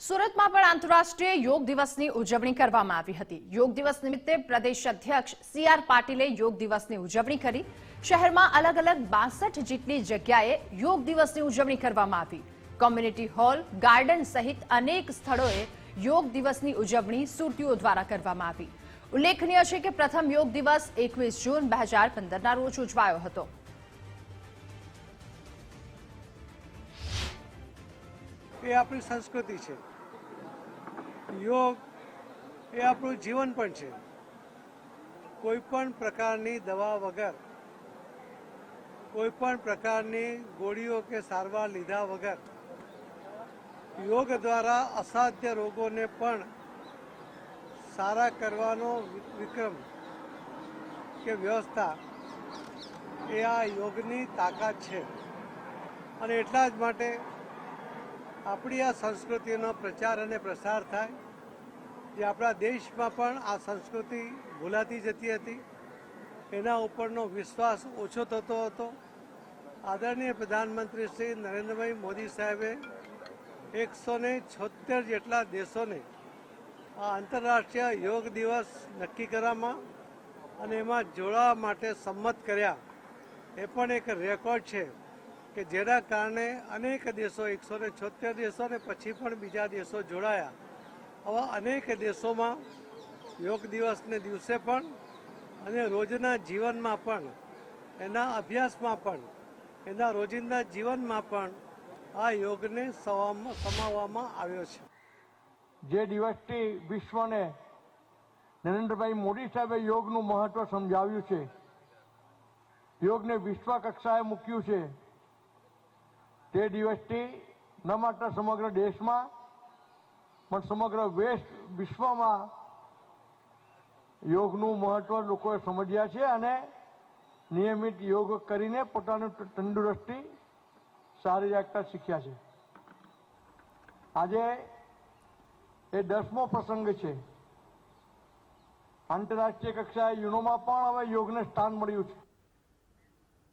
સુરતમાં પણ આંતરરાષ્ટ્રીય યોગ દિવસની ઉજવણી કરવામાં આવી હતી. યોગ દિવસ નિમિત્તે પ્રદેશ અધ્યક્ષ સી આર પાટીલે યોગ દિવસની ઉજવણી કરી. શહેરમાં અલગ અલગ બાસઠ જેટલી જગ્યાએ યોગ દિવસની ઉજવણી કરવામાં આવી. કોમ્યુનિટી હોલ, ગાર્ડન સહિત અનેક સ્થળોએ યોગ દિવસની ઉજવણી સુરતીઓ દ્વારા કરવામાં આવી. ઉલ્લેખનીય છે કે પ્રથમ યોગ દિવસ એકવીસ જૂન બે હજાર પંદરના રોજ ઉજવાયો હતો. એ આપણી સંસ્કૃતિ છે. યોગ એ આપણું જીવન પણ છે. કોઈ પણ પ્રકારની દવા વગર, કોઈ પણ પ્રકારની ગોળીઓ કે સારવાર લીધા વગર, યોગ દ્વારા અસાધ્ય રોગોને પણ સારા કરવાનો વિક્રમ કે વ્યવસ્થા એ આ યોગની તાકાત છે. અને એટલા જ માટે આપણી આ સંસ્કૃતિનો પ્રચાર અને પ્રસાર થાય, જે આપણા દેશમાં પણ આ સંસ્કૃતિ ભૂલાતી જતી હતી, એના ઉપરનો વિશ્વાસ ઓછો થતો હતો. આદરણીય પ્રધાનમંત્રી શ્રી નરેન્દ્રભાઈ મોદી સાહેબે એકસો ને છોતેર જેટલા દેશોને આ આંતરરાષ્ટ્રીય યોગ દિવસ નક્કી કરવામાં અને એમાં જોડાવા માટે સંમત કર્યા. એ પણ એક રેકોર્ડ છે. કે જેના કારણે અનેક દેશો, એકસો ને છોતેર દેશો ને પછી પણ બીજા દેશો જોડાયા. આવા અનેક દેશોમાં યોગ દિવસને દિવસે પણ અને રોજના જીવનમાં પણ, એના અભ્યાસમાં પણ, એના રોજિંદા જીવનમાં પણ આ યોગને સમાવવામાં આવ્યો છે. જે દિવસથી વિશ્વને નરેન્દ્રભાઈ મોદી સાહેબે યોગનું મહત્વ સમજાવ્યું છે, યોગને વિશ્વ કક્ષાએ મૂક્યું છે તે દિવસથી ન માત્ર સમગ્ર દેશમાં, પણ સમગ્ર વેસ્ટ વિશ્વમાં યોગનું મહત્વ લોકોએ સમજ્યા છે અને નિયમિત યોગ કરીને પોતાનું તંદુરસ્તી, સારી રાખતા શીખ્યા છે. આજે એ દસમો પ્રસંગ છે. આંતરરાષ્ટ્રીય કક્ષાએ યુનોમાં પણ હવે યોગને સ્થાન મળ્યું છે.